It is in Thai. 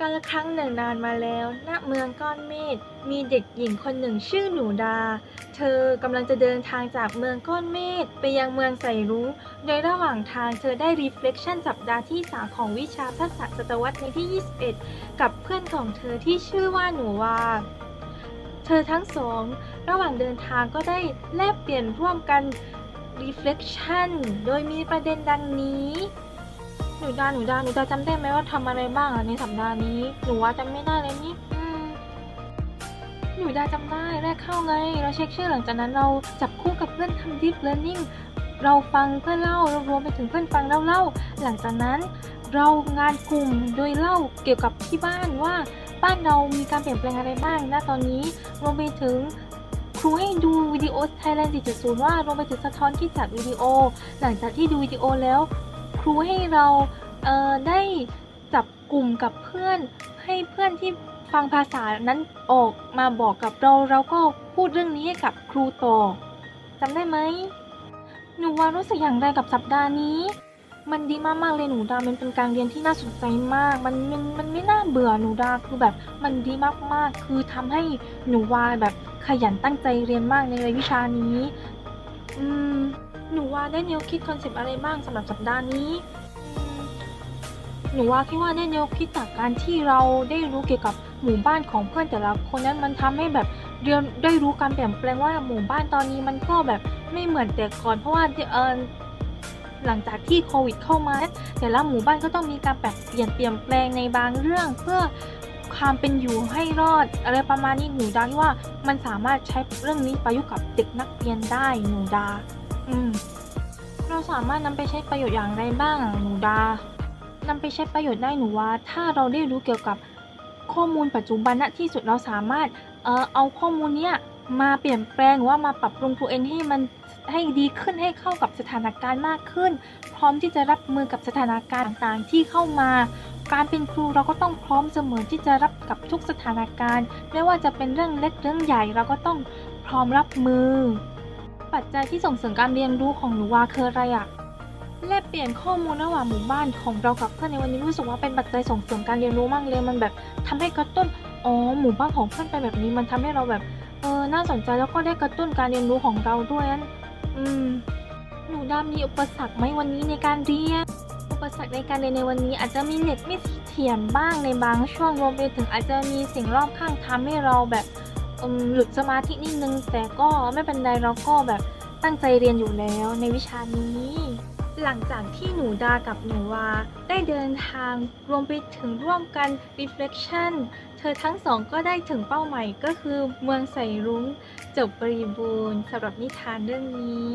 กาลครั้งหนึ่งนานมาแล้ว ณ เมืองก้อนเมฆ มีเด็กหญิงคนหนึ่งชื่อหนูดา เธอกำลังจะเดินทางจากเมืองก้อนเมฆไปยังเมืองใสรุ้โดยระหว่างทางเธอได้ reflection สัปดาห์ที่ 3 ของวิชาทักษะศตวรรษในที่ 21 กับเพื่อนของเธอที่ชื่อว่าหนูวาเธอทั้งสอง ระหว่างเดินทางก็ได้แลกเปลี่ยนร่วมกัน reflection โดยมีประเด็นดังนี้ หนูดาหนูดาหนูดาจำได้ไหมว่าทำอะไรบ้างอะในสัปดาห์นี้ หนูว่าจำไม่ได้เลยนี่อืมหนูดาจำได้แรกเข้าไงเราเช็คชื่อหลังจากนั้นเราจับคู่กับเพื่อนทำ deep learning เราฟังเพื่อนเล่าเรารวมไปถึงเพื่อนฟังเล่าเล่า หลังจากนั้น เรางานกลุ่มโดยเล่าเกี่ยวกับที่บ้านว่าบ้านเรามีการเปลี่ยนแปลงอะไรบ้างณตอนนี้รวมไปถึงครูให้ดูวิดีโอ Thailand 4.0 ว่ารวมไปถึงสะท้อนที่จากวิดีโอ หลังจากที่ดูวิดีโอแล้ว ครูให้เราเได้จับกลุ่มกับเพื่อน ให้เพื่อนที่ฟังภาษานั้นออกมาบอกกับเรา เราก็พูดเรื่องนี้ให้กับครูต่อจำได้ไหมหนูว่ารู้สึกอย่างไรกับสัปดาห์นี้ มันดีมากๆเลยหนูดา มันเป็นการเรียนที่น่าสนใจมาก มันมันมันไม่น่าเบื่อหนูดาคือแบบมันดีมากๆ คือทำให้หนูวาแบบขยันตั้งใจเรียนมากในวิชานี้ อืม ว่าได้แนวคิดคอนเซปต์อะไรบ้างสำหรับสัปดาห์นี้ หนูว่าคิดว่าได้แนวคิดจากการที่เราได้รู้เกี่ยวกับหมู่บ้านของเพื่อนแต่ละคนนั้นมันทำให้แบบเรียนได้รู้การเปลี่ยนแปลงว่าหมู่บ้านตอนนี้มันก็แบบไม่เหมือนแต่ก่อนเพราะว่าเออหลังจากที่โควิดเข้ามาแต่ละหมู่บ้านก็ต้องมีการปรับเปลี่ยนเปลี่ยนแปลงในบางเรื่องเพื่อความเป็นอยู่ให้รอด อะไรประมาณนี้หนูดาคิดว่ามันสามารถใช้เรื่องนี้ประยุกต์กับเด็กนักเรียนได้หนูดา อืม เราสามารถนำไปใช้ประโยชน์อย่างไรบ้างหนูดานำไปใช้ประโยชน์ได้หนูว่า ถ้าเราได้รู้เกี่ยวกับข้อมูลปัจจุบันณที่สุดเราสามารถเอ่อเอาข้อมูลเนี้ยมาเปลี่ยนแปลงหรือว่ามาปรับปรุงตัวเองให้มันให้ดีขึ้นให้เข้ากับสถานการณ์มากขึ้น พร้อมที่จะรับมือกับสถานการณ์ต่างๆ ที่เข้ามา การเป็นครูเราก็ต้องพร้อมเสมอที่จะรับกับทุกสถานการณ์ ไม่ว่าจะเป็นเรื่องเล็กเรื่องใหญ่เราก็ต้องพร้อมรับมือ ปัจจัยที่ส่งเสริมการเรียนรู้ของหนูวาคืออะไรอะแลกเปลี่ยนข้อมูลระหว่างหมู่บ้านของเรากับเพื่อนในวันนี้รู้สึกว่าเป็นปัจจัยส่งเสริมการเรียนรู้มากเลยมันแบบทำให้กระตุ้นอ๋อหมู่บ้านของเพื่อนเป็นแบบนี้ มันทำให้เราแบบเออน่าสนใจแล้วก็ได้กระตุ้นการเรียนรู้ของเราด้วยนั้นอืมหนูดามีอุปสรรคไหมวันนี้ในการเรียนอุปสรรคในการเรียนในวันนี้ อาจจะมีเน็ตไม่เสถียรบ้างในบางช่วงรวมไปถึงอาจจะมีสิ่งรอบข้างทำให้เราแบบ หลุดสมาธินิดนึง แต่ก็ไม่เป็นไรเราก็แบบตั้งใจเรียนอยู่แล้วในวิชานี้ หลังจากที่หนูดากับหนูวาได้เดินทางรวมไปถึงร่วมกัน reflection เธอทั้งสองก็ได้ถึงเป้าหมายก็คือเมืองใสรุ้งจบบริบูรณ์สำหรับนิทานเรื่องนี้